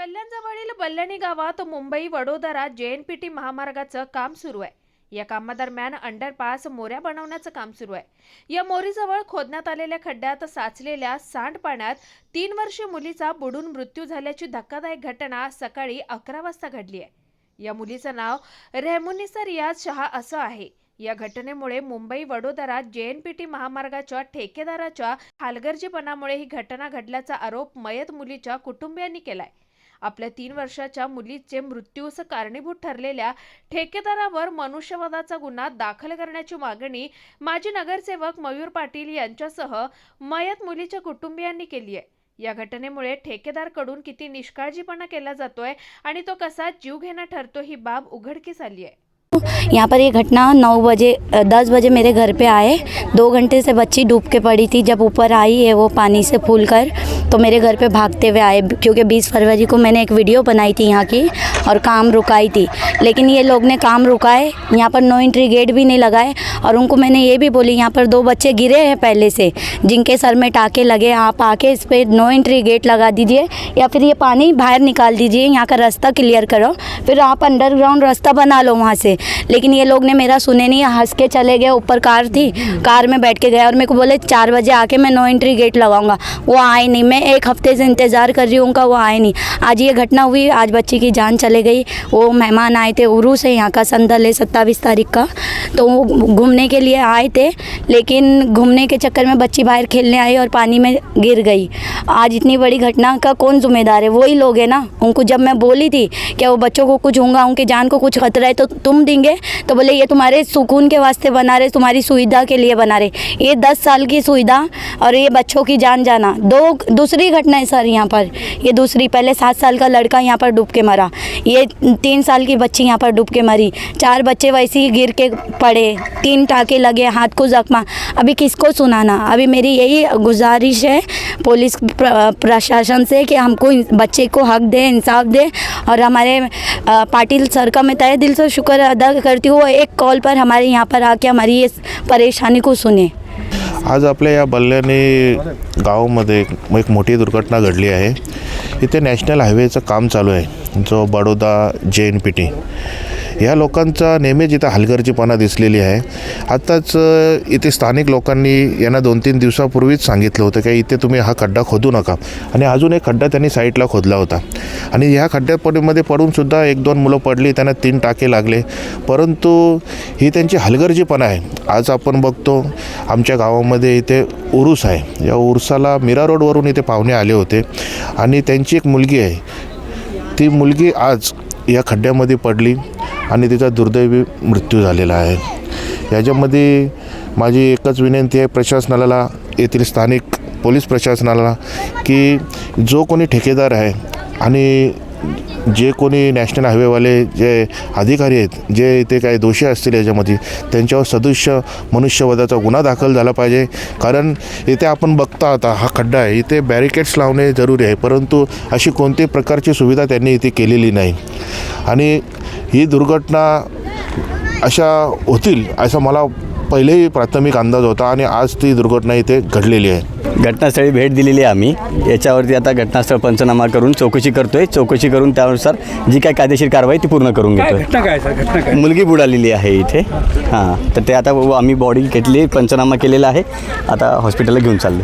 कल्याणजवळील बल्लणी गावात मुंबई वडोदरा जे N P T महामार्गाचं काम सुरू आहे. या कामादरम्यान अंडरपास मोऱ्या बनवण्याचं काम सुरू आहे. या मोरीजवळ खोदण्यात आलेल्या खड्ड्यात साचलेल्या सांडपाण्यात तीन वर्षीय मुलीचा बुडून मृत्यू झाल्याची धक्कादायक घटना सकाळी अकरा वाजता घडली आहे. या मुलीचं नाव रेहमुनिसा रियाज शहा असं आहे. या घटनेमुळे मुंबई वडोदरा जे एन पी टी महामार्गाच्या ठेकेदाराच्या हालगर्जीपणामुळे ही घटना घडल्याचा आरोप मयत मुलीच्या कुटुंबियांनी केलाय. आपल्या तीन वर्षाच्या मुलीचे मृत्यूस कारणीभूत ठरलेल्या ठेकेदारावर मनुष्यवधाचा गुन्हा दाखल करण्याची मागणी माजी नगरसेवक मयूर पाटील यांच्यासह मयत मुलीच्या कुटुंबियांनी केली आहे. या घटनेमुळे ठेकेदारकडून किती निष्काळजीपणा केला जातोय आणि तो कसा जीवघेणा ठरतो ही बाब उघडकीस आली आहे. यहाँ पर ये घटना नौ बजे दस बजे मेरे घर पे आए। दो घंटे से बच्ची डूब के पड़ी थी। जब ऊपर आई है वो पानी से फूल कर तो मेरे घर पे भागते हुए आए। क्योंकि 20 फरवरी को मैंने एक वीडियो बनाई थी यहाँ की और काम रुकाई थी। लेकिन ये लोग ने काम रुकाए। यहाँ पर नो एंट्री गेट भी नहीं लगाए और उनको मैंने ये भी बोली, यहाँ पर दो बच्चे गिरे हैं पहले से। जिनके सर में टाके लगे आप आके इस पर नो एंट्री गेट लगा दीजिए या फिर ये पानी बाहर निकाल दीजिए। यहाँ का रास्ता क्लियर करो। फिर आप अंडरग्राउंड रास्ता बना लो वहाँ से। लेकिन ये लोग ने मेरा सुने नहीं, हंस के चले गए, ऊपर कार थी, कार में बैठ के गए और मेरे को बोले, चार बजे आके मैं नो एंट्री गेट लगाऊँगा। वो आए नहीं, मैं एक हफ़्ते से इंतज़ार कर रही हूँ उनका, वो आए नहीं। आज ये घटना हुई, आज बच्ची की जान चले गई। वो मेहमान आए थे उरू से, यहाँ का संदल है सत्ताईस तारीख का। तो वो घूमने के लिए आए थे, लेकिन घूमने के चक्कर में बच्ची बाहर खेलने आई और पानी में गिर गई। आज इतनी बड़ी घटना का कौन जिम्मेदार है? वही लोग हैं ना? उनको जब मैं बोली थी कि वो बच्चों को कुछ होगा, उनके जान को कुछ खतरा है तो तुम देंगे? तो बोले, ये तुम्हारे सुकून के वास्ते बना रहे, तुम्हारी सुविधा के लिए बना रहे। ये दस साल की सुविधा और ये बच्चों की जान जाना। दो, दूसरी घटना है सर यहाँ पर। ये दूसरी, पहले सात साल का लड़का यहाँ पर डूब के मरा। ये तीन साल की बच्ची यहाँ पर डूब के मरी। चार बच्चे वैसे ही गिर के पड़े। तीन टाके लगे, हाथ को जख्मा। अभी किसको सुनाना? अभी मेरी यही गुजारिश है, पुलिस प्र- प्रशासन से कि हमको बच्चे को हक दे इंसाफ दे। और हमारे पाटिल सर का मैं तय दिल से शुक्र अदा करती हूँ। एक कॉल पर हमारे यहाँ पर आके हमारी इस परेशानी को सुने। आज आपल्या या बल्ल्याने गावामध्ये एक मोठी दुर्घटना घडली आहे. इथे नॅशनल हायवेचं काम चालू आहे जो बडोदा जे एन पी टी. या लोकांचा नेहमीच इथं हलगर्जीपणा दिसलेली आहे आत्ताच इथे स्थानिक लोकांनी यांना दोन तीन दिवसापूर्वीच सांगितलं होतं की इथे तुम्ही हा खड्डा खोदू नका. आणि अजून एक खड्डा त्यांनी साईडला खोदला होता. आणि ह्या खड्ड्यामध्ये पडूनसुद्धा एक दोन मुलं पडली त्यांना तीन टाके लागले. परंतु ही त्यांची हलगर्जीपणा आहे. आज आपण बघतो आमच्या गावामध्ये इथे उरूस आहे. या उरसाला मीरा रोडवरून इथे पाहुणे आले होते. आणि त्यांची एक मुलगी आहे. ती मुलगी आज या खड्ड्यामध्ये पडली. आणि तिचा दुर्दैवी मृत्यू झालेला आहे. याच्यामध्ये माझी एकच विनंती आहे प्रशासनाला येथील स्थानिक पोलीस प्रशासनाला की जो कोणी ठेकेदार आहे आणि जे कोणी नॅशनल हायवेवाले जे अधिकारी आहेत जे इथे काही दोषी असतील याच्यामध्ये त्यांच्यावर सदृश्य मनुष्यवधाचा गुन्हा दाखल झाला पाहिजे. कारण इथे आपण बघता आता हा खड्डा आहे इथे बॅरिकेड्स लावणे जरुरी आहे परंतु अशी कोणत्याही प्रकारची सुविधा त्यांनी इथे केलेली नाही. आणि ही दुर्घटना अशा होतील असा मला पहिलेही प्राथमिक अंदाज होता आणि आज ती दुर्घटना इथे घडलेली आहे. घटनास्थळी भेट दिलेली आहे आम्ही. याच्यावरती आता घटनास्थळ पंचनामा करून चौकशी करतोय. चौकशी करून त्यानुसार जी काय कायदेशीर कारवाई ती पूर्ण करून काय घेतोय. घटना काय सर? घटना काय मुलगी बुडालेली आहे इथे. हां तर ते आता आम्ही बॉडी घेतली पंचनामा केलेला आहे. आता हॉस्पिटलला घेऊन चाललो